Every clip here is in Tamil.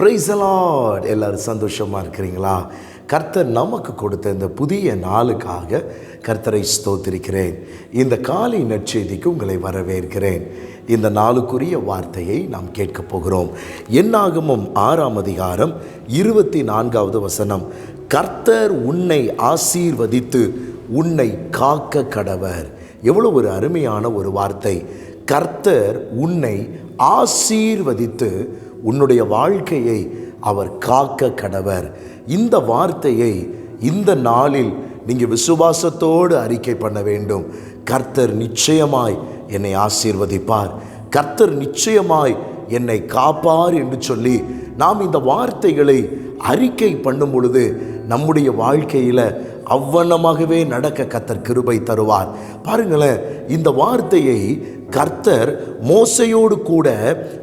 ப்ரைஸலாட் எல்லோரும் சந்தோஷமாக இருக்கிறீங்களா? கர்த்தர் நமக்கு கொடுத்த இந்த புதிய நாளுக்காக கர்த்தரை ஸ்தோத்திருக்கிறேன். இந்த காலை நற்செய்திக்கு உங்களை வரவேற்கிறேன். இந்த நாளுக்குரிய வார்த்தையை நாம் கேட்கப் போகிறோம். என்னாகமும் ஆறாம் அதிகாரம் இருபத்தி நான்காவது வசனம். கர்த்தர் உன்னை ஆசீர்வதித்து உன்னை காக்க கடவர். எவ்வளோ ஒரு அருமையான ஒரு வார்த்தை. கர்த்தர் உன்னை ஆசீர்வதித்து உன்னுடைய வாழ்க்கையை அவர் காக்க கடவர். இந்த வார்த்தையை இந்த நாளில் நீங்கள் விசுவாசத்தோடு அறிக்கை பண்ண வேண்டும். கர்த்தர் நிச்சயமாய் என்னை ஆசீர்வதிப்பார். கர்த்தர் நிச்சயமாய் என்னை காப்பார் என்று சொல்லி நாம் இந்த வார்த்தைகளை அறிக்கை பண்ணும் பொழுது நம்முடைய வாழ்க்கையில் அவ்வண்ணமாகவே நடக்க கர்த்தர் கிருபை தருவார். பாருங்களேன் இந்த வார்த்தையை கர்த்தர் மோசையோடு கூட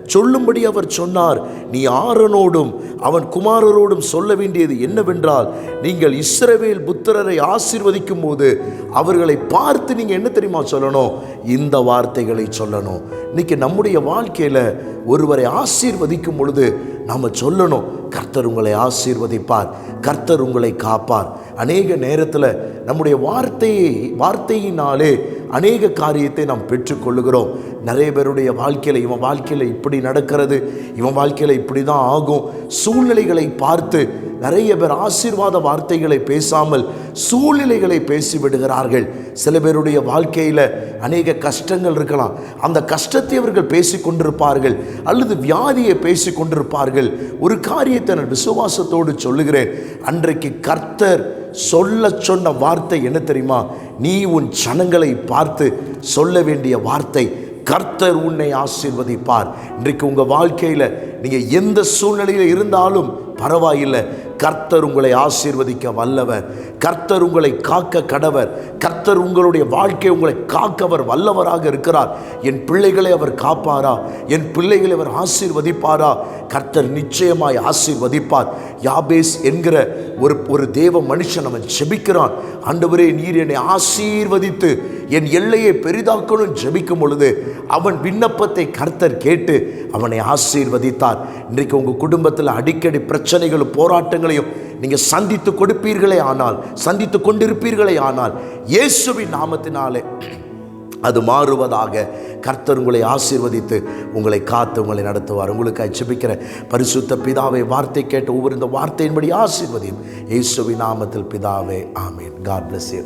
சொல்லும்படி அவர் சொன்னார் நீ ஆரனோடும் அவன் குமாரரோடும் சொல்ல வேண்டியது என்னவென்றால் நீங்கள் இஸ்ரவேல் புத்திரரை ஆசீர்வதிக்கும் போது அவர்களை பார்த்து நீங்கள் என்ன தெரியுமா சொல்லணும்? இந்த வார்த்தைகளை சொல்லணும். இன்னைக்கு நம்முடைய வாழ்க்கையில் ஒருவரை ஆசீர்வதிக்கும் பொழுது நாம் சொல்லணும் கர்த்தர் உங்களை ஆசீர்வதிப்பார் கர்த்தர் உங்களை காப்பார். அநேக நேரத்தில் நம்முடைய வார்த்தையை வார்த்தையினாலே அநேக காரியத்தை நாம் பெற்றுக்கொள்ளுகிறோம். நிறைய பேருடைய வாழ்க்கையில் இவன் வாழ்க்கையில் இப்படி நடக்கிறது இவன் வாழ்க்கையில் இப்படி தான் ஆகும். சூழ்நிலைகளை பார்த்து நிறைய பேர் ஆசீர்வாத வார்த்தைகளை பேசாமல் சூழ்நிலைகளை பேசிவிடுகிறார்கள் சில பேருடைய வாழ்க்கையில் அநேக கஷ்டங்கள் இருக்கலாம். அந்த கஷ்டத்தை அவர்கள் பேசி கொண்டிருப்பார்கள் அல்லது வியாதியை பேசி கொண்டிருப்பார்கள். ஒரு காரியத்தை நான் விசுவாசத்தோடு சொல்லுகிறேன். அன்றைக்கு கர்த்தர் சொல்ல சொன்ன வார்த்தை என்ன தெரியுமா? நீ உன் ஜனங்களை பார்த்து சொல்ல வேண்டிய வார்த்தை கர்த்தர் உன்னை ஆசீர்வதிப்பார். இன்றைக்கு உங்கள் வாழ்க்கையில் நீங்கள் எந்த சூழ்நிலையில் இருந்தாலும் பரவாயில்லை. கர்த்தர் உங்களை ஆசீர்வதிக்க வல்லவர். கர்த்தர் உங்களை காக்க கடவர். கர்த்தர் உங்களுடைய வாழ்க்கை உங்களை காக்கவர் வல்லவராக இருக்கிறார். என் பிள்ளைகளை அவர் காப்பாரா? என் பிள்ளைகளை அவர் ஆசீர்வதிப்பாரா? கர்த்தர் நிச்சயமாய் ஆசீர்வதிப்பார். யாபேஸ் என்கிற ஒரு ஒரு தேவ மனுஷன் அவன் ஜெபிக்கிறான். ஆண்டவரே நீர் என்னை ஆசீர்வதித்து என் எல்லையை பெரிதாக்கணும் ஜெபிக்கும் பொழுது அவன் விண்ணப்பத்தை கர்த்தர் கேட்டு அவனை ஆசீர்வதித்தார். இன்றைக்கு உங்கள் குடும்பத்தில் அடிக்கடி பிரச்சனை பிரச்சனைகளும் போராட்டங்களையும் நீங்கள் சந்தித்து கொடுப்பீர்களே ஆனால் சந்தித்து கொண்டிருப்பீர்களே ஆனால் இயேசுவின் நாமத்தினாலே அது மாறுவதாக கர்த்தர் உங்களை ஆசீர்வதித்து உங்களை காத்து உங்களை நடத்துவார். உங்களுக்கு அச்சபிக்கிற பரிசுத்த பிதாவை வார்த்தை கேட்ட ஒவ்வொரு இந்த வார்த்தையின்படி ஆசீர்வதியும். இயேசுவின் நாமத்தில் பிதாவே ஆமீன். God bless you